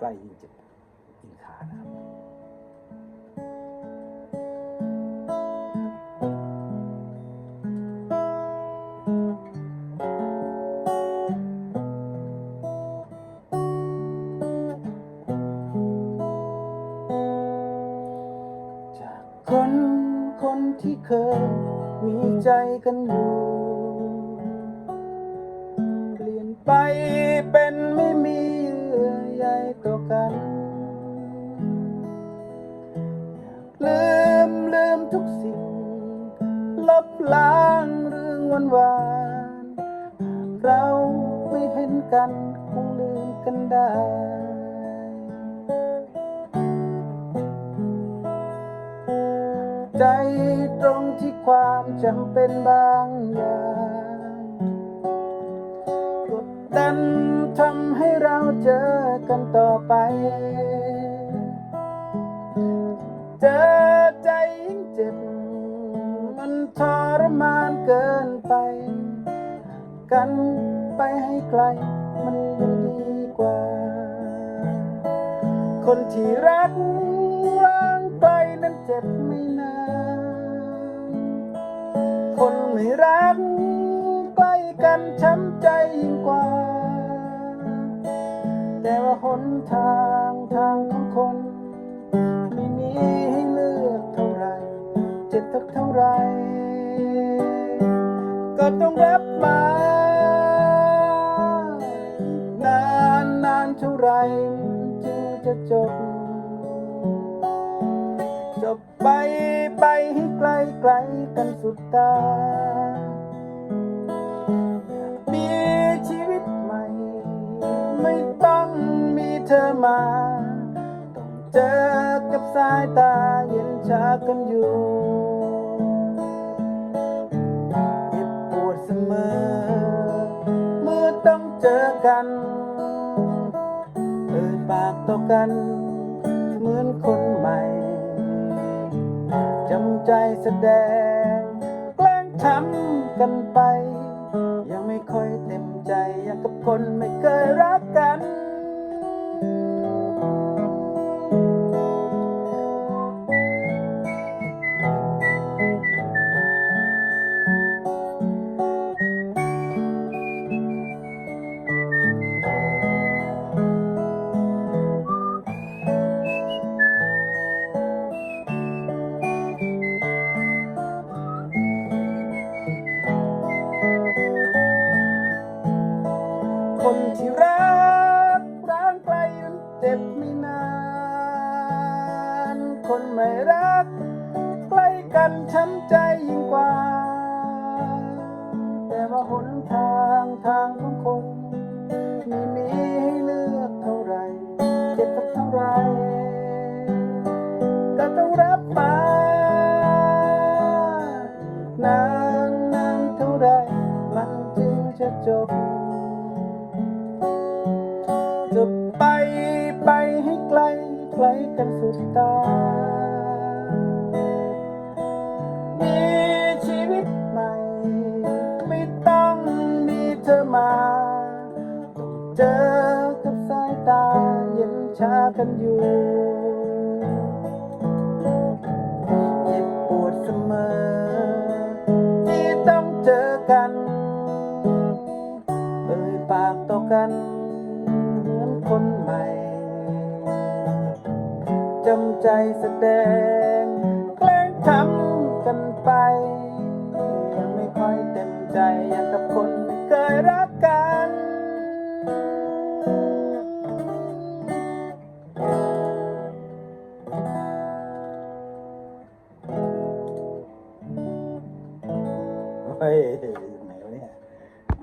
ใกล้ยิ่งเจ็บยิ่งขานะครับกคนคนที่เคยมีใจกันอยู่ เปลี่ยนไปเป็นไม่มี ต่อกัน ลืมลืมทุกสิ่ง ลบล้างเรื่องวันวานเราไม่เห็นกันคงลืมกันได้ใจตรงที่ความจำเป็นบางอย่าง กดดันทำให้เราเจอกันต่อไป เจอใจยิ่งเจ็บ มันทรมานเกินไป กันไปให้ไกล มันยังดีกว่า คนที่รักร่างไกลนั้นเจ็บไม่นาน คนไม่รัก กันช้ำใจยิ่งกว่า แต่ว่าหนทางทางของคน ไม่มีให้เลือกเท่าไรเจ็บสักเท่าไร ก็ต้องรับมานานนานเท่าไรจึงจะจบ จบไปไปให้ไกลไกลกันสุดตาายตาเย็นชากันอยู่เจ็บปวดเสมอ เมื่อต้องเจอกันเอ่ยปากต่อกัน เหมือนคนใหม่จำใจแสดง แกล้งทำกันไป ยังไม่ค่อยเต็มใจอย่างกับคนไม่เคยรักกัน เจ็บไม่นาน คนไม่รัก ใกล้กันช้ำใจยิ่งกว่า แต่ว่าหนทางทางของคนไม่มีให้เลือกเท่าไร เจ็บสักเท่าไรก็ต้องรับมานานนานเท่าไรมันจึงจะจบจะไป ให้ไกลไกลกันสุดตา มีชีวิตใหม่ ไม่ต้องมีเธอมาต้องเจอกับสายตาเย็นชากันอยู่เจ็บปวดเสมอ ที่ต้องเจอกัน เอ่ยปากต่อกันำใจแสดงแกล้งทำกันไป ยังไม่ค่อยเต็มใจอย่างกับคนไม่เคยรักกันเฮ้ย